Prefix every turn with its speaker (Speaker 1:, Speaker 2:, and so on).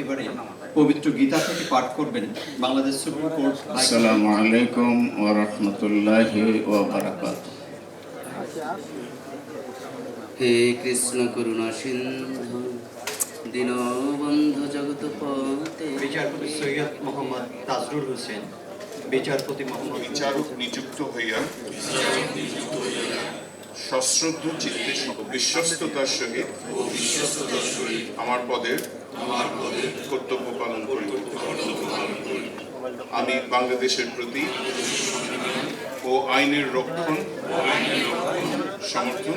Speaker 1: এবারে পবিত্র গীতা থেকে পাঠ করবেন বাংলাদেশ সুপ্রিম কোর্ট
Speaker 2: আসসালামু আলাইকুম ওয়া রাহমাতুল্লাহি ওয়া বারাকাতুহু।
Speaker 3: হে কৃষ্ণ করুণা সিন্ধু দীনবন্ধু জগৎ পতে
Speaker 1: বিচারপতি সৈয়দ মোহাম্মদ তাজরুল হোসেন বিচারপতি মোহাম্মদ
Speaker 4: বিচারক নিযুক্ত হইয়া সশ্রদ্ধ, চিত্তে বিশ্বস্ততার সহিত আমার পদের কর্তব্য পালন করি। আমি বাংলাদেশের প্রতি ও আইনের রক্ষণ, সমর্থন